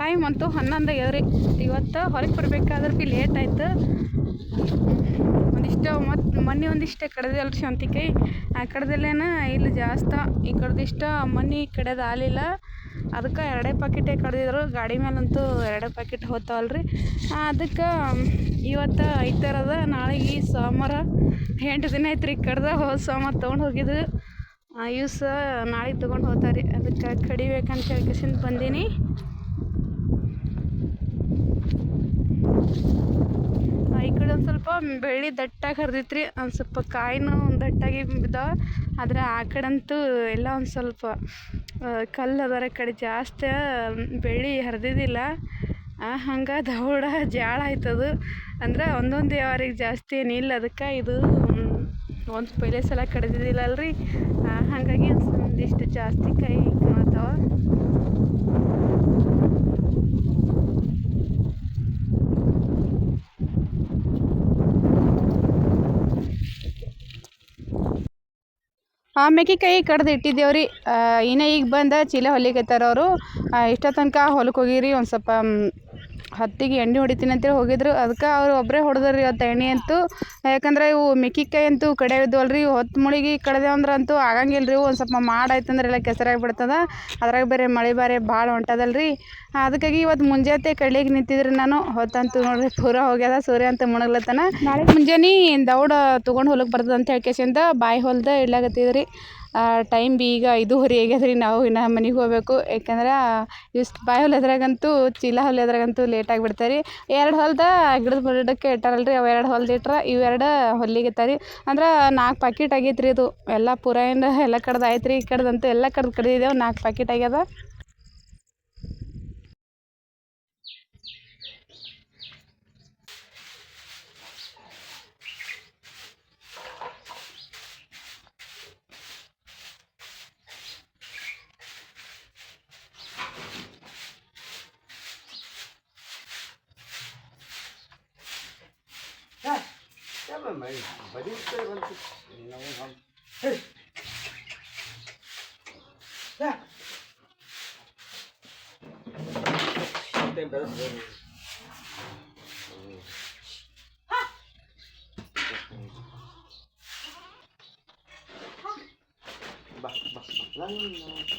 Time ಅಂತೂ ಹನ್ನೊಂದು ರೀ ಇವತ್ತು ಹೊರಗೆ ಬರಬೇಕಾದ್ರೆ ಬಿ ಲೇಟ್ ಆಯ್ತು. ಒಂದಿಷ್ಟು ಮತ್ತು ಮನೆ ಒಂದಿಷ್ಟೇ ಕಡ್ದಲ್ಲ ಶಾಂತಿಕೆ. ಶಾಂತಿಕಾಯಿ ಆ ಕಡ್ದಲ್ಲೇನ ಇಲ್ಲಿ ಜಾಸ್ತಿ. ಈ ಕಡ್ದಿಷ್ಟು ಮನೆ ಕಡೆದು ಆಲಿಲ್ಲ ಅದಕ್ಕೆ ಎರಡೇ ಪಾಕಿಟೇ ಕಡ್ದಿದ್ರು. ಗಾಡಿ ಮೇಲಂತೂ ಎರಡೇ ಪ್ಯಾಕೆಟ್ ಹೋಗ್ತಾವಲ್ರಿ ಅದಕ್ಕೆ ಇವತ್ತು ಐತಾರದ ನಾಳೆಗೆ ಸೋಮವಾರ. ಎಂಟು ದಿನ ಆಯ್ತು ರೀ ಕಡ್ದ ಹೋದ ಸೋಮವಾರ ತೊಗೊಂಡು ಹೋಗಿದ್ದು. ಯೂಸ್ ನಾಳೆ ತೊಗೊಂಡು ಹೋಗ್ತಾರೆ. ಅದಕ್ಕೆ ಕಡಿಬೇಕಂತ ಹೇಳ್ಕೇಸಿಂದ ಬಂದೀನಿ. ಈ ಕಡೆ ಒಂದು ಸ್ವಲ್ಪ ಬೆಳ್ಳಿ ದಟ್ಟಾಗಿ ಹರಿದಿತ್ತು ರೀ ಒಂದು ಸ್ವಲ್ಪ ಕಾಯಿನೂ ದಟ್ಟಾಗಿ ಬಿದ್ದಾವೆ. ಆದರೆ ಆ ಕಡೆಂತೂ ಎಲ್ಲ ಒಂದು ಸ್ವಲ್ಪ ಕಲ್ಲು ಅದರ ಕಡೆ ಜಾಸ್ತಿ ಬೆಳ್ಳಿ ಹರಿದಿದ್ದಿಲ್ಲ. ಹಂಗೆ ದೌಡ ಜಾಳ ಆಯ್ತದು. ಅಂದ್ರೆ ಒಂದೊಂದು ಯಾವಾರಿಗೆ ಜಾಸ್ತಿ ಏನಿಲ್ಲ. ಅದಕ್ಕೆ ಇದು ಒಂದು ಪೈಲೆ ಸಲ ಕಡ್ದಿದ್ದಿಲ್ಲ ಅಲ್ರಿ? ಹಾಗಾಗಿ ಒಂದಿಷ್ಟು ಜಾಸ್ತಿ ಕೈ ಕಾಣತ್ತಾವ ಆಮೇಲೆ ಕೈ ಕಡ್ದು ಇಟ್ಟಿದ್ದೇವ್ರಿ. ಇನ್ನು ಈಗ ಬಂದು ಚೀಲ ಹೊಲಿಕತ್ತಾರ ಅವರು ಇಷ್ಟ ತನಕ ಹೊಲಕ್ಕೆ ಹೋಗಿರಿ, ಒಂದು ಸ್ವಲ್ಪ ಹತ್ತಿಗೆ ಎಣ್ಣೆ ಹೊಡಿತೀನಿ ಅಂತೇಳಿ ಹೋಗಿದ್ರು. ಅದಕ್ಕೆ ಅವ್ರು ಒಬ್ಬರೇ ಹೊಡೆದ್ರಿ ಇವತ್ತು ಎಣ್ಣೆ ಅಂತೂ. ಯಾಕಂದ್ರೆ ಇವು ಮೆಕ್ಕಿಕಾಯಿ ಅಂತೂ ಕಡೆ ಇದ್ದವಲ್ಲ ರೀ ಹೊತ್ತು ಮುಳುಗಿ ಕಡ್ದೇವು ಅಂದ್ರೆ ಅಂತೂ ಆಗಂಗಿಲ್ಲ ರೀ ಒಂದು ಸ್ವಲ್ಪ ಮಾಡಾಯ್ತಂದ್ರೆ ಎಲ್ಲ ಕೆಸರಾಗಿ ಬಿಡ್ತದೆ. ಅದ್ರಾಗ ಬೇರೆ ಮಳೆ ಬಾರಿ ಭಾಳ ಹೊಂಟದಲ್ಲ ರೀ ಅದಕ್ಕಾಗಿ ಇವತ್ತು ಮುಂಜಾನೆ ಕಡ್ಲಿಗೆ ನಿಂತಿದ್ರೆ ನಾನು ಹೊತ್ತಂತೂ ನೋಡ್ರಿ ಪೂರ ಹೋಗ್ಯದ ಸೂರ್ಯ ಅಂತ ಮುಣಗ್ಲತ್ತನ. ನಾಳೆ ಮುಂಜಾನೆ ದೌಡ ತೊಗೊಂಡು ಹೊಲಕ್ಕೆ ಬರ್ತದೆ ಅಂತ ಹೇಳ್ಕೇಸಿಂದ ಬಾಯಿ ಹೊಲ್ದ ಇಡ್ಲಾಗತ್ತಿದ್ರಿ ಟೈಮ್ ಬಿ ಈಗ ಐದೂವರೆ ಆಗ್ಯದ್ರಿ ನಾವು ಇನ್ನು ಮನೆಗೆ ಹೋಗ್ಬೇಕು. ಯಾಕಂದ್ರೆ ಇಷ್ಟು ಬಾಯಿ ಹೊಲಿಯೋದ್ರಾಗಂತೂ ಚೀಲ ಹೊಲಿಯೋದ್ರಾಗಂತೂ ಲೇಟ್ ಆಗಿಬಿಡ್ತಾರೆ. ರೀ ಎರಡು ಹೊಲ್ದ ಗಿಡದ ಬುಡಕ್ಕೆ ಇಟ್ಟಾರಲ್ಲ ರೀ ಅವು ಎರಡು ಹೊಲ್ದು ಇಟ್ರೆ ಇವೆರಡು ಇತ್ತ ರೀ ಅಂದ್ರೆ ನಾಲ್ಕು ಪಾಕಿಟ್ ಆಗೈತೆ ರೀ ಇದು. ಎಲ್ಲ ಪೂರ ಏನು ಎಲ್ಲ ಕಡ್ದು ಆಯ್ತು ರೀ ಈ ಕಡ್ದಂತೂ ಎಲ್ಲ ಕಡ್ದು ಕಡ್ದಿದ್ದೇವೆ ನಾಲ್ಕು ಪಾಕಿಟ್ ಆಗ್ಯದ. may balita ron. Inawang Hey! Ya! Tempero sa Ha! Bak, bak, bak lang.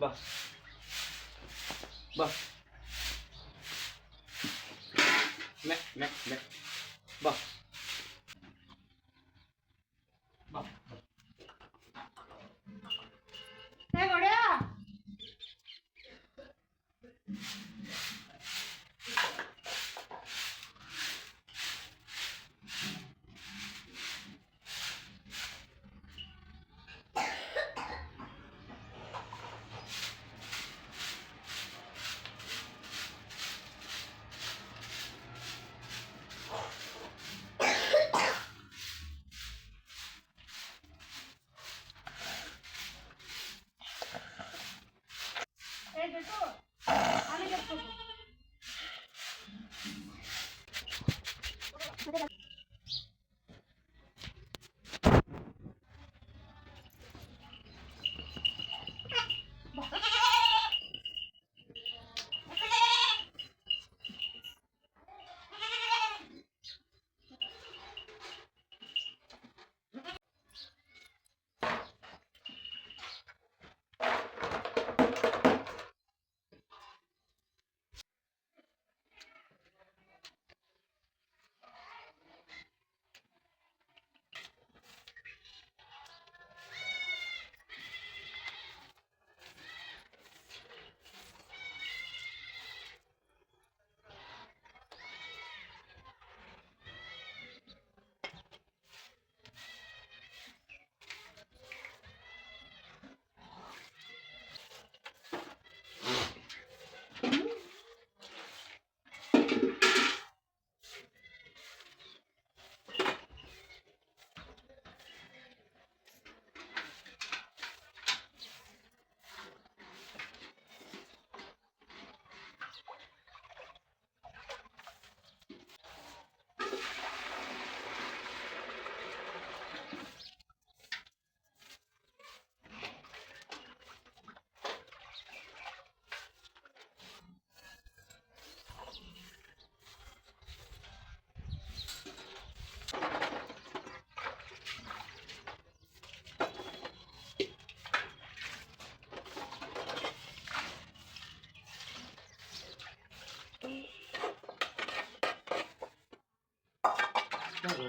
বাস বাস ম্যাক ম্যাক ম্যাক বাস ಬೇಕು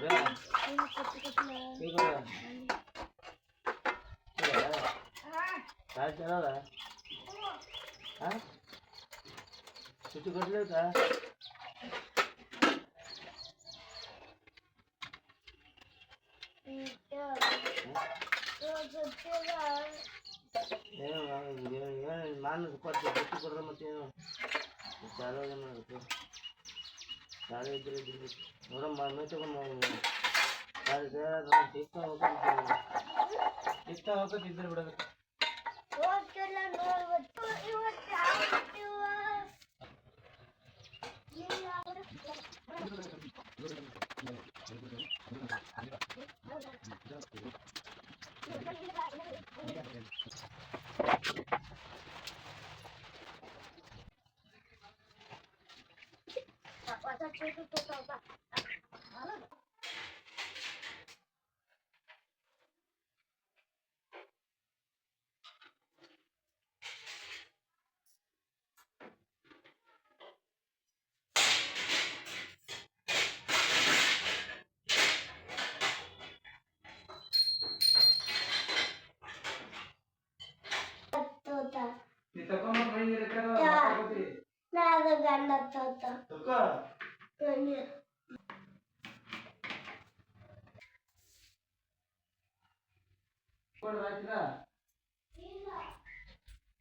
చూడరా? తినరా చుట్టూ కొట్టలేదా మాను కొట్టు కొట్టడం చాలా তাহলে ওরা মারবে তখন মারবে তাহলে দেখতে হবে দেখতে হবে Thank you. Tocó más venir de cara a la Nada gana todo. Tocó. Gönül. কোন রাখলা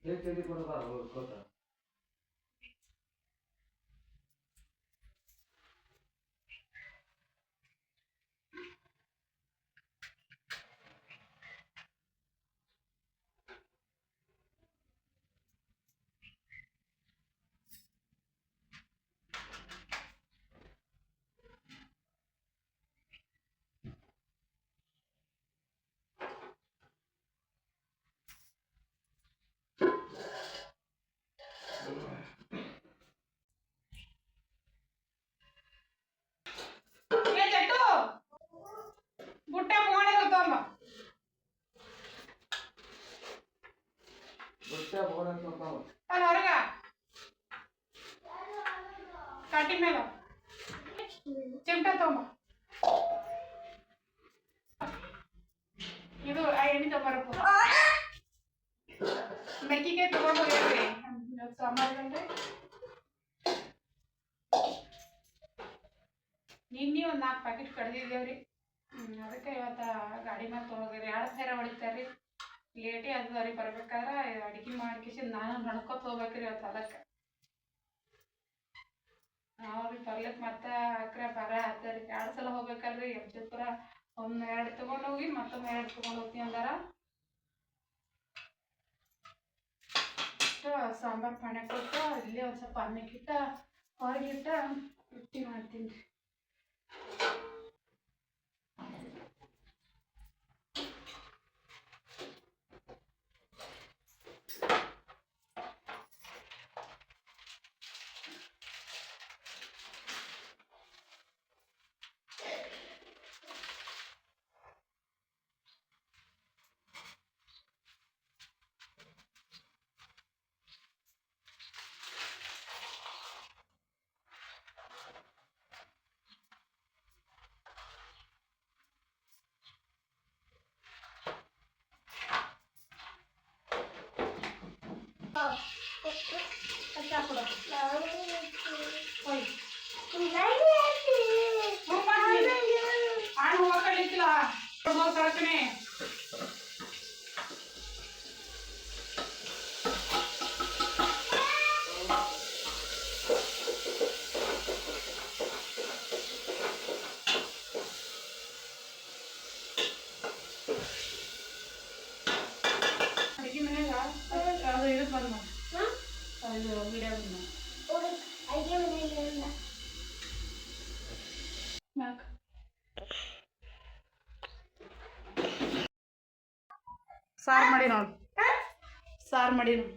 এই তৈরি করবার কথা ಹೊರಗ ಕಟ್ಟಿ ಮೇಲೆ ಚಿಮಟ ತಗೊಂಬ ಇದು ಆ ಎಣ್ಣೆ ತಗೊಂಬರಪ್ಪ ಮೆಕ್ಕಿಗೆ ತಗೊಂಡು ಹೋಗ್ರಿ ಸಾಂಬಾರ್ಗಂದ್ರೆ ನಿನ್ನೆ ಒಂದು ನಾಲ್ಕು ಪ್ಯಾಕೆಟ್ ಕಡ್ದಿದ್ದೇವ್ರಿ ಅದಕ್ಕೆ ಇವತ್ತು ಗಾಡಿ ಮೇಲೆ ತೊಗೊಂಡ್ರಿ ಎರಡು ಸೇರ ಹೊಡಿತಾರ್ರಿ? ಲೇಟೇ ರೀ ಬರ್ಬೇಕಾದ್ರೆ ಅಡ್ಗಿ ಮಾಡ್ಕಿಸಿ ನಾನು ನಡ್ಕೊತ ಹೋಗ್ಬೇಕ್ರಿ ಅವ್ರ ಅದಕ್ಕೆ ನಾವು ರೀ ಬರ್ಲಿಕ್ಕೆ ಮತ್ತೆ ಅಕ್ರೆ ಬರ ಹತ್ತರಿ ಎರಡು ಸಲ ಹೋಗ್ಬೇಕಲ್ರಿ ಎಬ್ಜತ್ಪುರ ಒಂದು ಎರಡು ತಗೊಂಡು ಹೋಗಿ ಮತ್ತೊಂದು ಎರಡು ತಗೊಂಡು ಹೋಗ್ತೀನಿ ಅಂದಾರ. ಸಾಂಬಾರ್ ಸಾಂಬಾರು, ಪಾಣೆ ಕೊಟ್ಟು ಇಲ್ಲೇ ಒಂದು ಸ್ವಲ್ಪ ಅನ್ನಕ್ಕಿಟ್ಟ ಹೊರಗಿಟ್ಟ ರೊಟ್ಟಿ ಮಾಡ್ತೀನಿ ಅದು ಇದು ಬಂದ್ ಮಾಡಿ ಇದು ವಿಡಿಯೋ ಬಂದ್ ಮಾಡಿ ಮ್ಯಾಕ್ ಸಾರು ಮಾಡಿ ನೋಡು. ಸಾರು ಮಾಡಿ ನೋಡು.